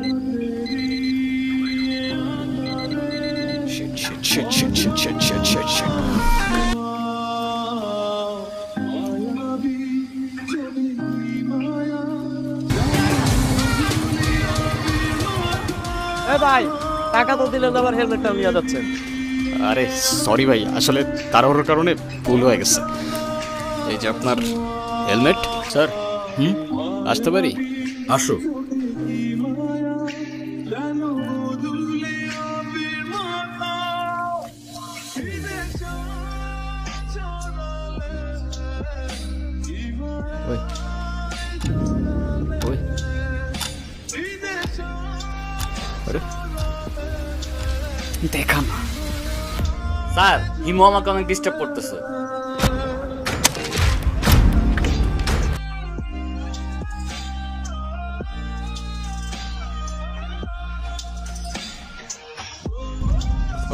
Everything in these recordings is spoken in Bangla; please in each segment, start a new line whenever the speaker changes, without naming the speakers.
Shit, shit, shit, shit, shit, shit, shit, shit, shit.
ভাই টাকা তো দিলেন আবার হেলমেটটা নিয়ে যাচ্ছেন।
আরে সরি ভাই আসলে তাড়াহুড়োর কারণে ভুল হয়ে গেছে। এই যে আপনার হেলমেট স্যার। হুম? আসতে পারি?
আসো।
ওই। ওই। আরে। দেখা না।
স্যার হিমু আমাকে অনেক ডিস্টার্ব করতেছে।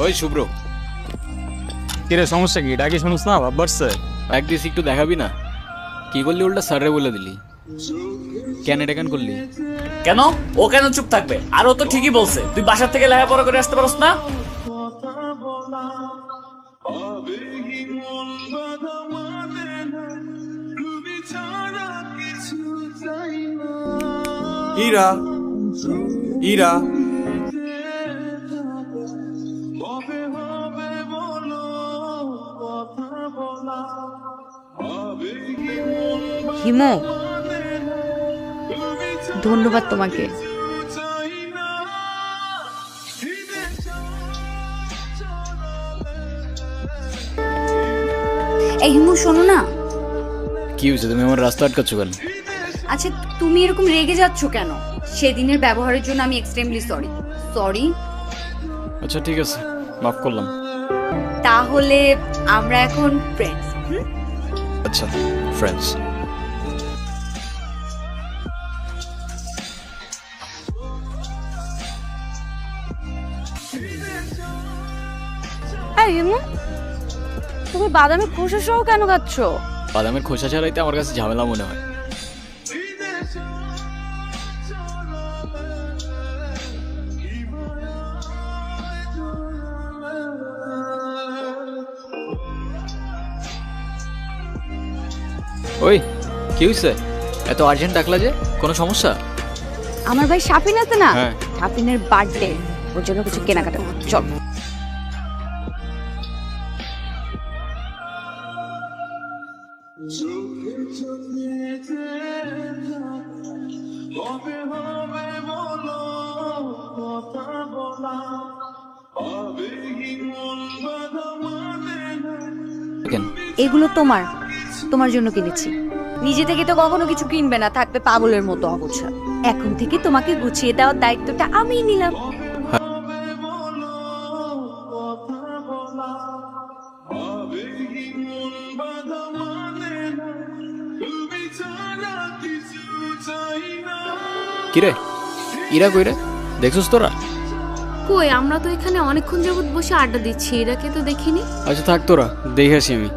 ওই শুভ্র।
কিরে সমস্যা কি? ডাকি শুনুস না? ভাব বাড়ছে।
এক দিস একটু দেখাবি না? কি করলি উল্টা স্যারে বলে দিলি? কেন এটা কেন করলি?
কেন? ও কেন চুপ থাকবে? আর ও তো ঠিকই বলছে। তুই বাসার থেকে লেখাপড়া করে আসতে পারস না?
ইরা ইরা।
হিমো ধন্যবাদ তোমাকে। এই হিমু শোনো না।
কি হয়েছে? তুমি আমার রাস্তা আটকাচ্ছ কেন?
আচ্ছা তুমি এরকম রেগে যাচ্ছ কেন? সেদিনের ব্যবহারের জন্য আমি এক্সট্রিমলি সরি সরি
আচ্ছা ঠিক আছে। মাফ করলাম।
তাহলে আমরা এখন ফ্রেন্ডস
আচ্ছা ফ্রেন্ডস
তুমি বাদামি খোসা সহ কেন খাচ্ছ?
বাদামের খোসা ছাড়াইতে আমার কাছে ঝামেলা মনে হয়। ওই কি হয়েছে এত আর্জেন্ট ডাকলা যে কোনো সমস্যা?
আমার ভাই শাপিন আছে না?
হ্যাঁ।
শাপিনের বার্থডে ওর জন্য কিছু কেনাকাটা করতে। চল।
কেন?
এগুলো তোমার। তোমার জন্য কিনেছি। নিজে থেকে তো কখনো কিছু কিনবে না থাকবে পাগলের মতো অগোছা এখন থেকে তোমাকে গুছিয়ে দেওয়ার দায়িত্বটা আমিই নিলাম।
কিরে? ইরা কই রে? দেখছিস তোরা?
কই আমরা তো এখানে অনেকক্ষণ যাবত বসে আড্ডা দিচ্ছি এরাকে তো দেখিনি?
আচ্ছা থাক তোরা দেখে আসি আমি।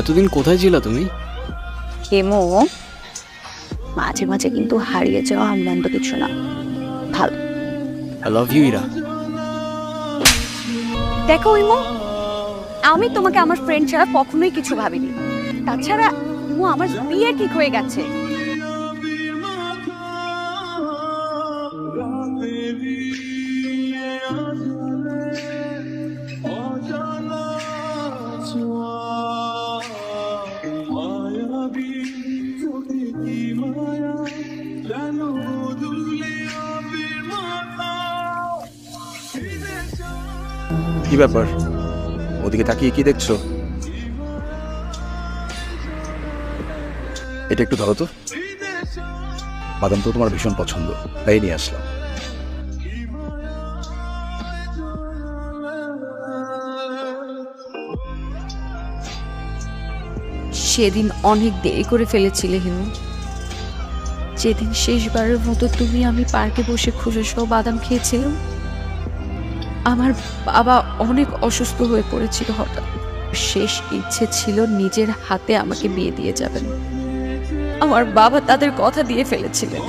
এতদিন কোথায় ছিলা তুমি?
হেমো মাঝে মাঝে কিন্তু হারিয়ে যাওয়া আমলান্ত কিছু না। ভালো।
আই লাভ ইউ ইরা
দেখো ইমো আমি তোমাকে আমার ফ্রেন্ড ছাড়া কখনোই কিছু ভাবিনি। তাছাড়া ও আমার বিয়ে ঠিক হয়ে গেছে।
কি ব্যাপার? ওদিকে তাকিয়ে কি দেখছ? এটা একটু ধরো তো। বাদাম তো তোমার ভীষণ পছন্দ, তাই নিয়ে আসলাম।
সেদিন অনেক দেরি করে ফেলেছিলে হিমু।
যেদিন শেষবারের মতো তুমি আমি পার্কে বসে খুশি বাদাম খেয়েছিলাম আমার বাবা অনেক অসুস্থ হয়ে পড়েছিল হঠাৎ। শেষ ইচ্ছে ছিল নিজের হাতে আমাকে বিয়ে দিয়ে যাবেন। আমার বাবা তাদের কথা দিয়ে ফেলেছিলেন।